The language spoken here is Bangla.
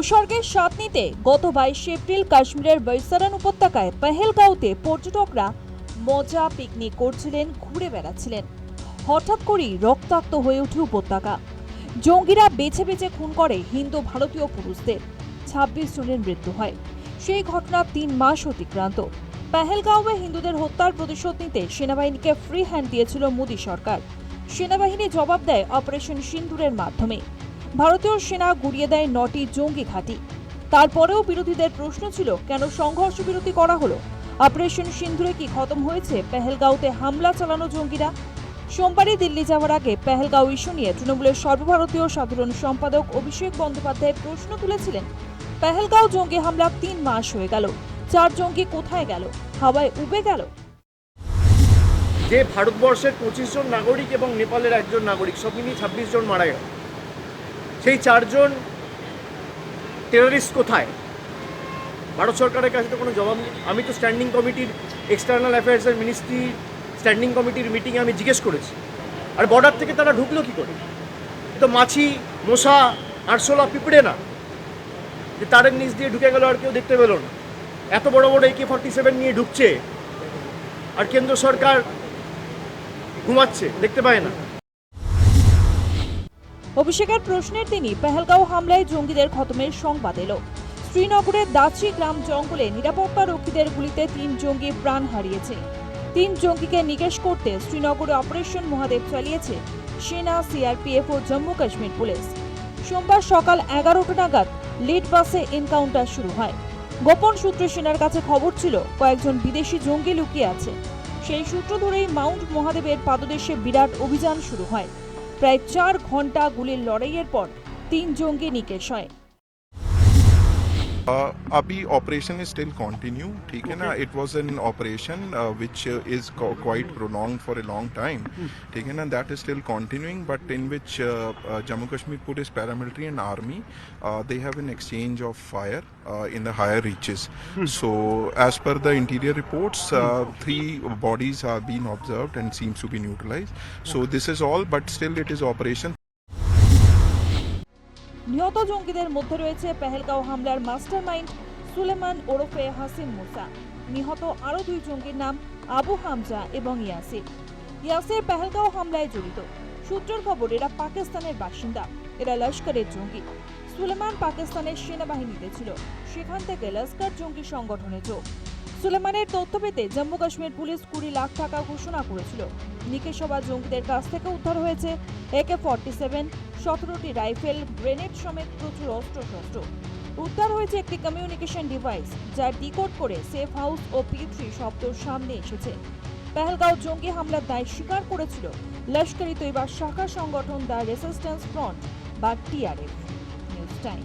ভূস্বর্গের স্বাদ নিতে গত বাইশে এপ্রিল কাশ্মীরের বৈসারান উপত্যকায় পেহেলগাঁওতে পর্যটকরা মজা পিকনিক করছিলেন, ঘুরে বেড়াচ্ছিলেন। হঠাৎ করেই রক্তাক্ত হয়ে ওঠে উপত্যকা। জঙ্গিরা বেছে বেছে খুন করে হিন্দু ভারতীয় পুরুষদের। ছাব্বিশ জনের মৃত্যু হয়। সেই ঘটনা তিন মাস অতিক্রান্ত। পেহেলগাঁওয়ে হিন্দুদের হত্যার প্রতিশোধ নিতে সেনাবাহিনীকে ফ্রি হ্যান্ড দিয়েছিল মোদী সরকার। সেনাবাহিনী জবাব দেয় অপারেশন সিন্দুরের মাধ্যমে। ভারতীয় সেনা গুড়িয়ে দেয় নটি জঙ্গি ঘাঁটি। তারপরেও বিরোধীদের প্রশ্ন ছিল, কেন সংঘর্ষ বিরতি করা হলো? অপারেশন সিন্ধুরে কি খতম হয়েছে? পেহেলগাঁওতে হামলা চালানো জঙ্গিরা? সোমবারই দিল্লি যাওয়ার আগে পেহেলগাঁও ইস্যু নিয়ে তৃণমূলের সর্বভারতীয় সাধারণ সম্পাদক অভিষেক বন্দ্যোপাধ্যায় প্রশ্ন তুলেছিলেন, পেহেলগাঁও জঙ্গি হামলা তিন মাস হয়ে গেল, চার জঙ্গি কোথায় গেল? হাওয়ায় উবে গেল। যে ভারতবর্ষের পঁচিশ জন নাগরিক এবং নেপালের একজন নাগরিক, সব মিলিয়ে ছাব্বিশ জন মারা গেল। সেই চারজন টেররিস্ট কোথায়? ভারত সরকারের কাছে তো কোনো জবাব নেই। আমি তো স্ট্যান্ডিং কমিটির এক্সটার্নাল অ্যাফেয়ার্সের মিনিস্ট্রি স্ট্যান্ডিং কমিটির মিটিংয়ে আমি জিজ্ঞেস করেছি। আর বর্ডার থেকে তারা ঢুকলো কী করে? তো মাছি, মশা, আরশোলা পিঁপড়ে না। যে তারের নিচ দিয়ে ঢুকে গেল আর কেউ দেখতে পেল না। এত বড় বড় একে ফর্টি সেভেন নিয়ে ঢুকছে, আর কেন্দ্র সরকার ঘুমাচ্ছে, দেখতে পায় না। অভিষেকের প্রশ্নের দিনই পেহেলগাঁও হামলায় জঙ্গিদের খতমের সংবাদ এলো। শ্রীনগরের দাচি গ্রাম জঙ্গলে নিরাপত্তা রক্ষীদের গুলিতে তিন জঙ্গি প্রাণ হারিয়েছে। তিন জঙ্গিকে নিকেশ করতে শ্রীনগরে অপারেশন মহাদেব চালিয়েছে সেনা, সিআরপিএফ ও জম্মু কাশ্মীর পুলিশ। সোমবার সকাল এগারোটা নাগাদ লিড বাসে এনকাউন্টার শুরু হয়। গোপন সূত্রে সেনার কাছে খবর ছিল, কয়েকজন বিদেশি জঙ্গি লুকিয়ে আছে। সেই সূত্র ধরেই মাউন্ট মহাদেবের পাদদেশে বিরাট অভিযান শুরু হয়। প্রায় চার ঘণ্টা গুলির লড়াইয়ের পর তিন জঙ্গি নিকেশ হয়। अभी ऑपरेशन इज स्टिल कंटिन्यू ठीक है ना it was an operation which is quite prolong for a long time ठीक है ना that is still continuing but in which Jammu Kashmir police paramilitary and army they have an exchange of fire in the higher reaches so as per the interior reports uh, three bodies have been observed and seems to be neutralized so this is all but still it is operation নিহত জঙ্গিদের মধ্যে রয়েছে পেহেলগাঁও হামলার মাস্টারমাইন্ড সুলেমান ওরফে হাসিম মুসা। নিহত আরও দুই জঙ্গির নাম আবু হামজা এবং ইয়াসির। ইয়াসির পেহেলগাঁও হামলায় জড়িত। সূত্রের খবর, এরা পাকিস্তানের বাসিন্দা। এরা লস্করের জঙ্গি। সুলেমান পাকিস্তানের সেনাবাহিনীতে ছিল। সেখান থেকে লস্কর জঙ্গি সংগঠনে যোগ। সুলেমানের তথ্য পেতে জম্মু কাশ্মীর পুলিশ কুড়ি লাখ টাকা ঘোষণা করেছিল। নিকেশ হওয়া জঙ্গিদের কাছ থেকে উদ্ধার হয়েছে একে ফর্টি সেভেন সতেরোটি রাইফেল, গ্রেনেড সমেত প্রচুর অস্ত্রশস্ত্র। উদ্ধার হয়েছে একটি কমিউনিকেশন ডিভাইস যা ডিকোড করে সেফ হাউস ও পি থ্রি শব্দ সামনে এসেছে। পেহেলগাঁও জঙ্গি হামলার দায় স্বীকার করেছিল লস্করি তৈবার শাখা সংগঠন দ্য রেসিস্ট্যান্স ফ্রন্ট, বা টিআরএফ নিউজ টাইম।